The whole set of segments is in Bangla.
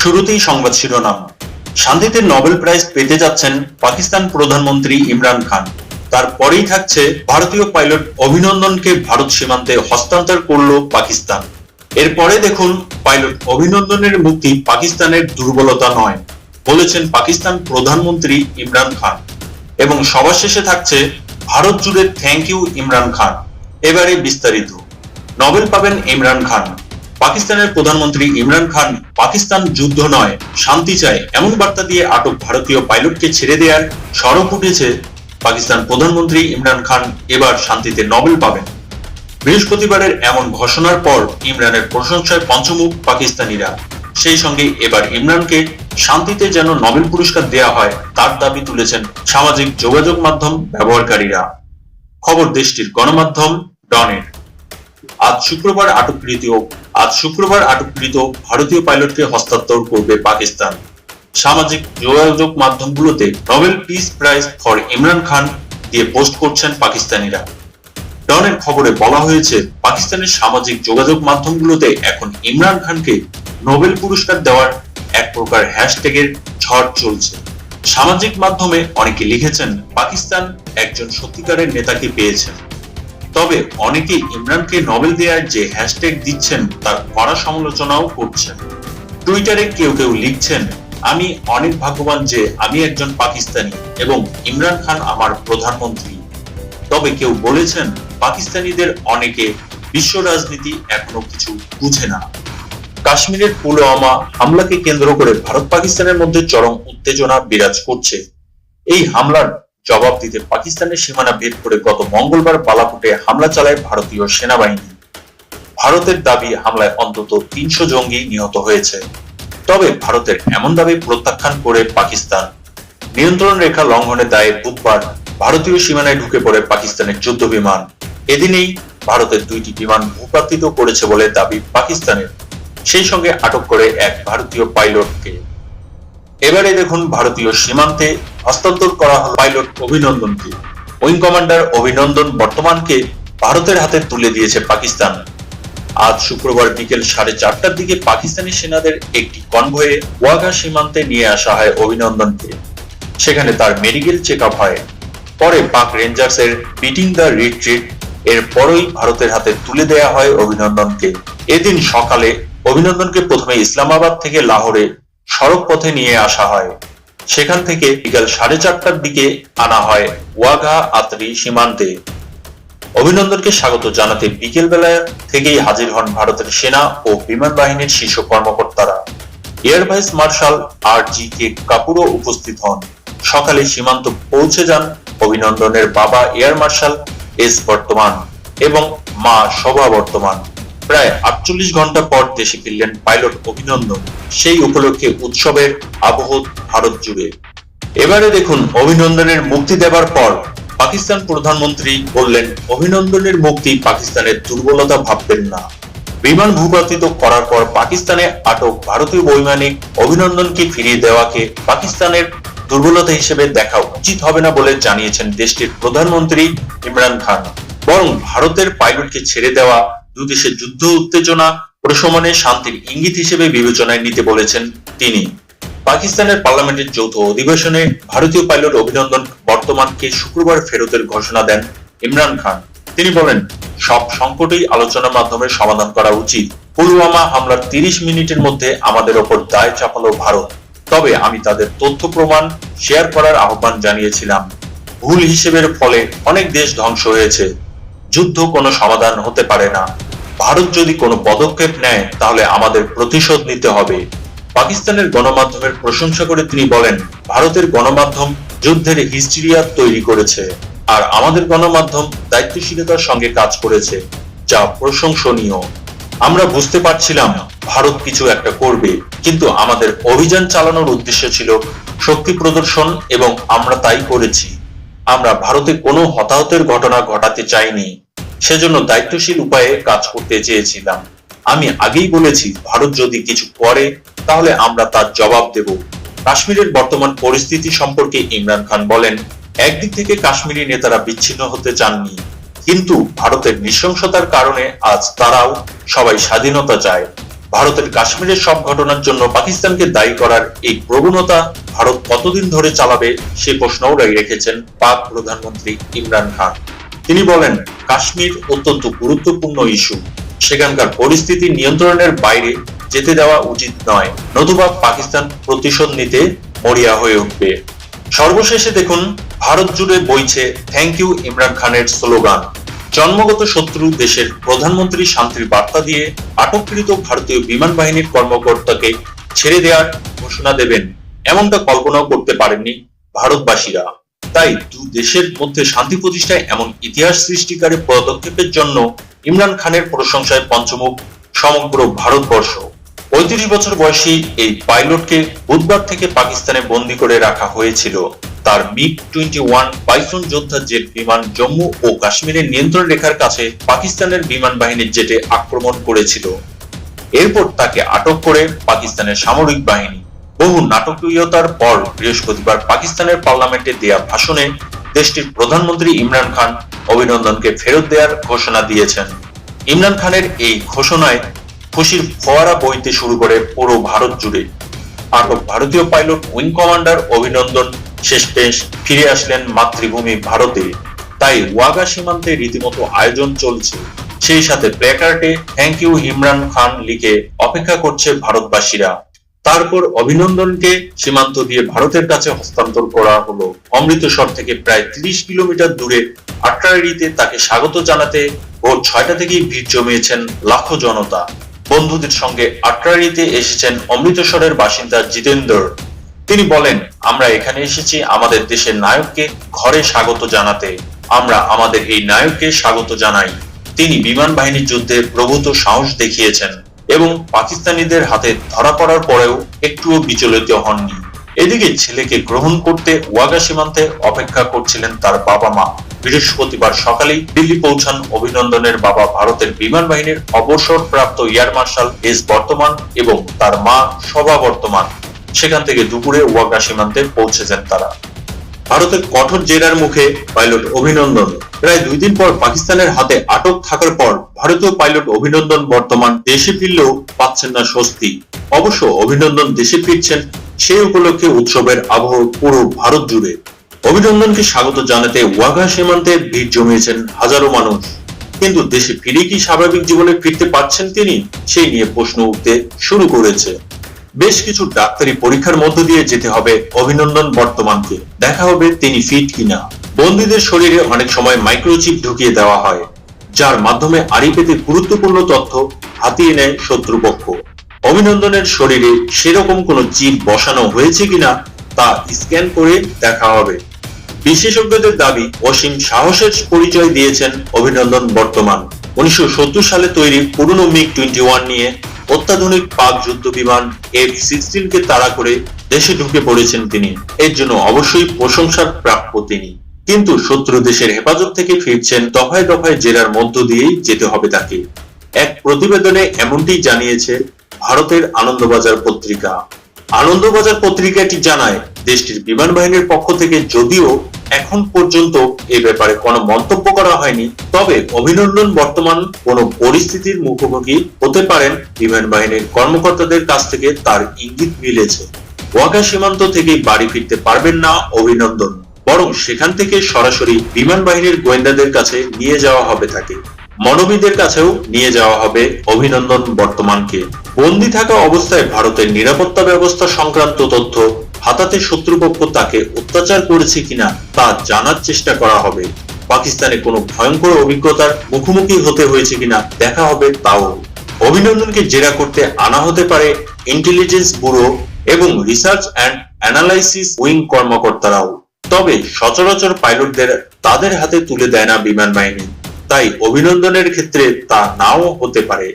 শুরুতেই সংবাদ শিরোনাম। শান্তিতে নোবেল প্রাইজ পেতে যাচ্ছেন পাকিস্তান প্রধানমন্ত্রী ইমরান খান। তারপরেই থাকছে ভারতীয় পাইলট অভিনন্দনকে ভারত সীমান্তে হস্তান্তর করল পাকিস্তান। এরপরে দেখুন, পাইলট অভিনন্দনের মুক্তি পাকিস্তানের দুর্বলতা নয়, বলেছেন পাকিস্তান প্রধানমন্ত্রী ইমরান খান। এবং সবার শেষে থাকছে ভারত জুড়ে থ্যাংক ইউ ইমরান খান। এবারে বিস্তারিত। নোবেল পাবেন ইমরান খান। পাকিস্তানের প্রধানমন্ত্রী ইমরান খান, পাকিস্তান যুদ্ধ নয়, শান্তি চায়, এমন বার্তা দিয়ে আটক ভারতীয় পাইলটকে ছেড়ে দেওয়ার সড়ক উঠেছে পাকিস্তান প্রধানমন্ত্রী ইমরান খান, এবার শান্তিতে নোবেল পাবেন। বৃহস্পতিবারের এমন ঘোষণার পর ইমরানের প্রশংসায় পঞ্চমুখ পাকিস্তানিরা। সেই সঙ্গে এবার ইমরানকে শান্তিতে যেন নোবেল পুরস্কার দেয়া হয়, তার দাবি তুলেছেন সামাজিক যোগাযোগ মাধ্যম ব্যবহারকারীরা। খবর দেশটির গণমাধ্যম ডনের আজ শুক্রবার আটককৃত আজ শুক্রবার আটককৃত ভারতীয় পাইলটকে হস্তান্তর করবে পাকিস্তান। সামাজিক যোগাযোগ মাধ্যমগুলোতে Nobel peace prize for Imran Khan দিয়ে পোস্ট করছেন পাকিস্তানিরা। ডনের খবরে বলা হয়েছে, পাকিস্তানের সামাজিক যোগাযোগ মাধ্যমগুলোতে এখন ইমরান খানকে নোবেল পুরস্কার দেওয়ার এক প্রকার হ্যাশট্যাগের ঝড় চলছে। সামাজিক মাধ্যমে অনেকে লিখেছেন, পাকিস্তান একজন সত্যিকারের নেতাকে পেয়েছেন তবে অনেকে ইমরানকে নোবেল দেওয়ার যে হ্যাশট্যাগ দিচ্ছেন, তার কড়া সমালোচনাও করছেন। টুইটারে কেউ কেউ লিখছেন, আমি অনেক ভাগ্যবান যে আমি একজন পাকিস্তানি এবং ইমরান খান আমার প্রধানমন্ত্রী। তবে কেউ বলেছেন, পাকিস্তানিদের অনেকে বিশ্ব রাজনীতি এখনও কিছু বুঝে না। কাশ্মীরের পুলওয়ামা হামলাকে কেন্দ্র করে ভারত পাকিস্তানের মধ্যে চরম উত্তেজনা বিরাজ করছে। এই হামলার জবাব দিতে পাকিস্তানের সীমানা ভেদ করে গত মঙ্গলবার বালাকোটে হামলা চালায় ভারতীয় সেনাবাহিনী। ভারতের দাবি, হামলায় অন্তত তিনশো জঙ্গি নিহত হয়েছে। তবে ভারতের এমন দাবি প্রত্যাখ্যান করে পাকিস্তান। নিয়ন্ত্রণ রেখা লঙ্ঘনের দায়ে বুধবার ভারতীয় সীমানায় ঢুকে পড়ে পাকিস্তানের যুদ্ধ বিমান। এদিনেই ভারতের দুইটি বিমান ভূপাতিত করেছে বলে দাবি পাকিস্তানের। সেই সঙ্গে আটক করে এক ভারতীয় পাইলটকে। এবারে দেখুন ভারতীয় সীমান্তে হস্তান্তর করা হল। পাইলট অভিনন্দনকে উইং কমান্ডার অভিনন্দন বর্তমানকে ভারতের হাতে তুলে দিয়েছে পাকিস্তান। আজ শুক্রবার বিকেল সাড়ে চারটার দিকে পাকিস্তানি সেনাদের একটি কনভয়ে ওয়াঘা সীমান্তে নিয়ে আসা হয় অভিনন্দনকে। সেখানে তার মেডিকেল চেক আপ হয়। পরে পাক রেঞ্জার্স এর বিটিং দ্য রিট্রিট এর পরই ভারতের হাতে তুলে দেয়া হয় অভিনন্দনকে। এদিন সকালে অভিনন্দনকে প্রথমে ইসলামাবাদ থেকে লাহোরে সড়ক পথে নিয়ে আসা হয়। সেখান থেকে বিকাল সাড়ে চারটার দিকে আনা হয় ওয়াঘা আতরি সীমান্তে। অভিনন্দনকে স্বাগত জানাতে বিকেল বেলা থেকেই হাজির হন ভারতের সেনা ও বিমান বাহিনীর শীর্ষ কর্মকর্তারা। Air vice marshal R G K কাপুরও উপস্থিত হন। সকালে সীমান্ত পৌঁছে যান অভিনন্দনের বাবা এয়ার মার্শাল এস বর্তমান এবং মা শোভা বর্তমান। প্রায় আটচল্লিশ ঘণ্টা পর দেশে ফিরলেন পাইলট অভিনন্দন। সেই উপলক্ষে উৎসবের আবহ ভারত জুড়ে। এবারে দেখুন, অভিনন্দনের মুক্তি দেবার পর পাকিস্তান প্রধানমন্ত্রী বললেন, অভিনন্দনের মুক্তি পাকিস্তানের দুর্বলতা ভাববেন না। বিমান ভূপাতিত করার পর পাকিস্তানে আটক ভারতীয় বৈমানিক অভিনন্দনকে ফিরিয়ে দেওয়াকে পাকিস্তানের দুর্বলতা হিসেবে দেখা উচিত হবে না বলে জানিয়েছেন দেশটির প্রধানমন্ত্রী ইমরান খান। বরং ভারতের পাইলটকে ছেড়ে দেওয়া দুদেশের যুদ্ধ উত্তেজনা, প্রশমনে শান্তির ইঙ্গিত হিসেবে বিবেচনায় নিতে বলেছেন তিনি। পাকিস্তানের পার্লামেন্টের যৌথ অধিবেশনে ভারতীয় পাইলট অভিনন্দন বর্তমানকে শুক্রবার ফেরতের ঘোষণা দেন ইমরান খান। তিনি বলেন, সব সংকটই আলোচনার মাধ্যমে সমাধান করা উচিত। পুলওয়ামা হামলার তিরিশ মিনিটের মধ্যে আমাদের ওপর দায় চাপালো ভারত। তবে আমি তাদের তথ্য প্রমাণ শেয়ার করার আহ্বান জানিয়েছিলাম। ভুল হিসেবের ফলে অনেক দেশ ধ্বংস হয়েছে। যুদ্ধ কোনো সমাধান হতে পারে না। ভারত যদি কোনো পদক্ষেপ নেয়, তাহলে আমাদের প্রতিশোধ নিতে হবে। পাকিস্তানের গণমাধ্যমের প্রশংসা করে তিনি বলেন, ভারতের গণমাধ্যম যুদ্ধের হিস্ট্রিয়া তৈরি করেছে, আর আমাদের গণমাধ্যম দায়িত্বশীলতার সঙ্গে কাজ করেছে, যা প্রশংসনীয়। আমরা বুঝতে পারছিলাম, ভারত কিছু একটা করবে, কিন্তু আমাদের অভিযান চালানোর উদ্দেশ্য ছিল শক্তি প্রদর্শন, এবং আমরা তাই করেছি। আমরা ভারতে কোনো হতাহতের ঘটনা ঘটাতে চাইনি। সেজন্য দায়িত্বশীল উপায়ে কাজ করতে চেয়েছিলাম। আমি আগেই বলেছি, ভারত যদি কিছু করে, তাহলে আমরা তার জবাব দেব। কাশ্মীরের বর্তমান পরিস্থিতি সম্পর্কে ইমরান খান বলেন, একদিক থেকে কাশ্মীরি নেতারা বিচ্ছিন্ন হতে চাননি, কিন্তু ভারতের নৃশংসতার কারণে আজ তারাও সবাই স্বাধীনতা চায়। ভারতের কাশ্মীরের সব ঘটনার জন্য পাকিস্তানকে দায়ী করার এই প্রবণতা ভারত কতদিন ধরে চালাবে সে প্রশ্নও রেখেছেন পাক প্রধানমন্ত্রী ইমরান খান। তিনি বলেন, কাশ্মীর অত্যন্ত গুরুত্বপূর্ণ ইস্যু। সেখানকার পরিস্থিতি নিয়ন্ত্রণের বাইরে যেতে দেওয়া উচিত নয়। নতুবা পাকিস্তান প্রতিশোধ নিতে মরিয়া হয়ে উঠবে। সর্বশেষে দেখুন, ভারত জুড়ে বইছে থ্যাংক ইউ ইমরান খানের স্লোগান। জন্মগত শত্রু দেশের প্রধানমন্ত্রী শান্তির বার্তা দিয়ে আটককৃত ভারতীয় বিমান বাহিনীর কর্মকর্তাকে ছেড়ে দেওয়ার ঘোষণা দেবেন। এমনটা কল্পনাও করতে পারেননি ভারতবাসীরা। তাই দু দেশের মধ্যে শান্তি প্রতিষ্ঠায় এমন ইতিহাস সৃষ্টিকারী পদক্ষেপের জন্য ইমরান খানের প্রশংসায় পঞ্চমুখ সমগ্র ভারতবর্ষ। পঁয়ত্রিশ বছর বয়সী এই পাইলটকে বুধবার থেকে পাকিস্তানে বন্দী করে রাখা হয়েছিল। তার মিগ টোয়েন্টি ওয়ান বাইসন যোদ্ধা জেট বিমান জম্মু ও কাশ্মীরের নিয়ন্ত্রণ রেখার কাছে পাকিস্তানের বিমান বাহিনীর জেটে আক্রমণ করেছিল। এরপর তাকে আটক করে পাকিস্তানের সামরিক বাহিনী বহু নাটকীয়তার পর বৃহস্পতিবার পাকিস্তানের পার্লামেন্টে দেয়া ভাষণে দেশটির প্রধানমন্ত্রী ইমরান খান অভিনন্দনকে ফেরত দেওয়ার ঘোষণা দিয়েছেন। ইমরান খানের এই ঘোষণায় খুশির ফোয়ারা বইতে শুরু করে পুরো ভারত জুড়ে। আটক ভারতীয় পাইলট, উইং কমান্ডার অভিনন্দন শেষ পেশ ফিরে আসলেন মাতৃভূমি ভারতে। তাই ওয়াগা সীমান্তে রীতিমতো আয়োজন চলছে। সেই সাথে প্ল্যাকার্টে থ্যাংক ইউ ইমরান খান লিখে অপেক্ষা করছে ভারতবাসীরা। তারপর অভিনন্দনকে সীমান্ত দিয়ে ভারতের কাছে হস্তান্তর করা হলো। অমৃতসর থেকে প্রায় তিরিশ কিলোমিটার দূরে আট্রারিতে তাকে স্বাগত জানাতে ভোর ছয়টা থেকেই ভিড় জমিয়েছেন লাখো জনতা। বন্ধুদের সঙ্গে আট্রারিতে এসেছেন অমৃতসরের বাসিন্দা জিতেন্দ্র। তিনি বলেন, আমরা এখানে এসেছি আমাদের দেশের নায়ককে ঘরে স্বাগত জানাতে। আমরা আমাদের এই নায়ককে স্বাগত জানাই। তিনি বিমান বাহিনীর যুদ্ধে প্রভূত সাহস দেখিয়েছেন। এবং পাকিস্তানিদের হাতে ধরা পড়ার পরেও একটুও বিচলিত হননি। এদিকে ছেলেকে গ্রহণ করতে ওয়াগা সীমান্তে অপেক্ষা করছিলেন তার বাবা মা। বৃহস্পতিবার সকালেই দিল্লি পৌঁছান অভিনন্দনের বাবা ভারতের বিমান বাহিনীর অবসরপ্রাপ্ত এয়ার মার্শাল এস বর্তমান এবং তার মা সভা বর্তমান। সেখান থেকে দুপুরে ওয়াগা সীমান্তে পৌঁছেছেন তারা। ভারতের কঠোর জেরার মুখে পাইলট অভিনন্দন। প্রায় দুই দিন পর পাকিস্তানের হাতে আটক থাকার পর ভারতীয় পাইলট অভিনন্দন বর্তমান দেশে ফিরলেও পাচ্ছেন না স্বস্তি। অবশ্য অভিনন্দন দেশে ফিরছেন সেই উপলক্ষে উৎসবের আবহ পুরো ভারত জুড়ে। অভিনন্দনকে স্বাগত জানাতে ওয়াঘা সীমান্তে ভিড় জমিয়েছেন হাজারো মানুষ। কিন্তু দেশে ফিরে কি স্বাভাবিক জীবনে ফিরতে পারছেন তিনি? সেই নিয়ে প্রশ্ন উঠতে শুরু করেছে। বেশ কিছু ডাক্তারি পরীক্ষার মধ্য দিয়ে যেতে হবে অভিনন্দন বর্তমানকে। দেখা হবে তিনি ফিট কিনা। বন্দীদের শরীরে অনেক সময় মাইক্রোচিপ ঢুকিয়ে দেওয়া হয়, যার মাধ্যমে আড়ি পেতে গুরুত্বপূর্ণ তথ্য হাতিয়ে নেয় শত্রুপক্ষ। অভিনন্দনের শরীরে সেরকম কোনো চিপ বসানো হয়েছে কিনা তা স্ক্যান করে দেখা হবে। বিশেষজ্ঞদের দাবি, অসীম সাহসের পরিচয় দিয়েছেন অভিনন্দন বর্তমান। উনিশশো সত্তর সালে তৈরি পুরনো মিগ টোয়েন্টি নিয়ে অত্যাধুনিক পাক যুদ্ধ বিমান এফ সিক্সটিন কে তাড়া করে দেশে ঢুকে পড়েছেন তিনি। এর জন্য অবশ্যই প্রশংসার প্রাপ্য তিনি। কিন্তু শত্রু দেশের হেফাজত থেকে ফিরছেন দফায় দফায় জেরার মধ্য দিয়েই যেতে হবে তাকে। এক প্রতিবেদনে এমনটি জানিয়েছে ভারতের আনন্দবাজার পত্রিকা। আনন্দবাজার পত্রিকাটি জানায়, দেশটির বিমান বাহিনীর পক্ষ থেকে যদিও এখন পর্যন্ত এ ব্যাপারে কোনো মন্তব্য করা হয়নি। তবে অভিনন্দন বর্তমান কোনো পরিস্থিতির মুখোমুখি হতে পারেন বিমান বাহিনীর কর্মকর্তাদের কাছ থেকে তার ইঙ্গিত মিলেছে। ওয়াগা সীমান্ত থেকে বাড়ি ফিরতে পারবেন না অভিনন্দন, বরং সেখান থেকে সরাসরি বিমান বাহিনীর গোয়েন্দাদের কাছে নিয়ে যাওয়া হবে তাকে। মনোবিদের কাছেও নিয়ে যাওয়া হবে অভিনন্দন বর্তমানকে। বন্দি থাকা অবস্থায় ভারতের নিরাপত্তা ব্যবস্থা সংক্রান্ত তথ্য হাতাতে শত্রুপক্ষ তাকে অত্যাচার করেছে কিনা তা জানার চেষ্টা করা হবে। পাকিস্তানে কোনো ভয়ঙ্কর অভিজ্ঞতার মুখোমুখি হতে হয়েছে কিনা দেখা হবে তাও। অভিনন্দনকে জেরা করতে আনা হতে পারে ইন্টেলিজেন্স ব্যুরো এবং রিসার্চ অ্যান্ড অ্যানালাইসিস উইং কর্মকর্তারাও। তবে সচরাচর পাইলটদের তাদের হাতে তুলে দেয় না বিমান বাহিনী। তাই অভিনন্দনের ক্ষেত্রে তা নাও হতে পারে।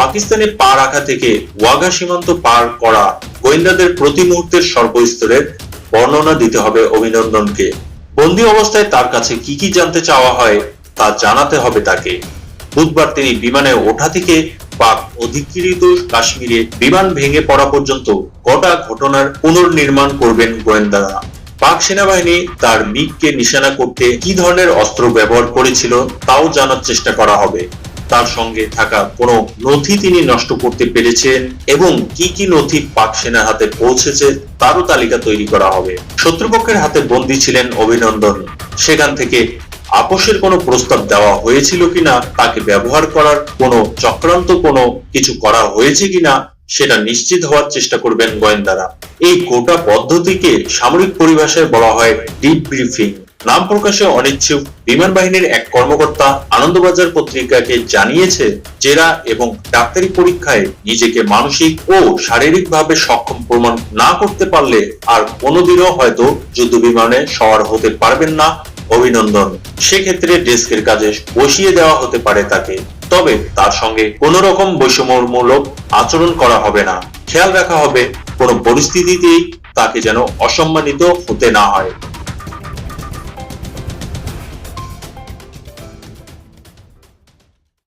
পাকিস্তানে পা রাখা থেকে ওয়াগা সীমান্ত পার করা গোয়েন্দাদের প্রতি মুহূর্তের সর্বস্তরের বর্ণনা দিতে হবে অভিনন্দনকে। বন্দি অবস্থায় তার কাছে কি কি জানতে চাওয়া হয় তা জানাতে হবে তাকে। বুধবার তিনি বিমানে ওঠা থেকে পাক অধিকৃত কাশ্মীরে বিমান ভেঙে পড়া পর্যন্ত গোটা ঘটনার পুনর্নির্মাণ করবেন গোয়েন্দারা। পাক সেনাবাহিনী তার মিগকে নিশানা করতে কি ধরনের অস্ত্র ব্যবহার করেছিল তাও জানার চেষ্টা করা হবে। তার সঙ্গে থাকা কোনো নথি তিনি নষ্ট করতে পেরেছেন এবং কি কি নথি পাক সেনার হাতে পৌঁছেছে তারও তালিকা তৈরি করা হবে। শত্রুপক্ষের হাতে বন্দী ছিলেন অভিনন্দন। সেখান থেকে আপোষের কোনো প্রস্তাব দেওয়া হয়েছিল কিনা, তাকে ব্যবহার করার কোনো চক্রান্ত কোনো কিছু করা হয়েছে কিনা, সেটা নিশ্চিত হওয়ার চেষ্টা করবেন গোয়েন্দারা। এই গোটা পদ্ধতিকে সামরিক পরিভাষায় বলা হয় ডিপ ব্রিফিং নাম প্রকাশে অনিচ্ছুক বিমান বাহিনীর এক কর্মকর্তা আনন্দবাজার পত্রিকাকে জানিয়েছে জেরা এবং ডাক্তারি পরীক্ষায় নিজেকে মানসিক ও শারীরিকভাবে সক্ষম প্রমাণ না করতে পারলে আর কোনোদিনও হয়তো যুদ্ধ বিমানে সওয়ার হতে পারবেন না অভিনন্দন। সেক্ষেত্রে ডেস্কের কাজে বসিয়ে দেওয়া হতে পারে তাকে। তবে তার সঙ্গে কোন রকম বৈষম্যমূলক আচরণ করা হবে না। খেয়াল রাখা হবে, কোনো পরিস্থিতিতেই তাকে যেন অসম্মানিত হতে না হয়।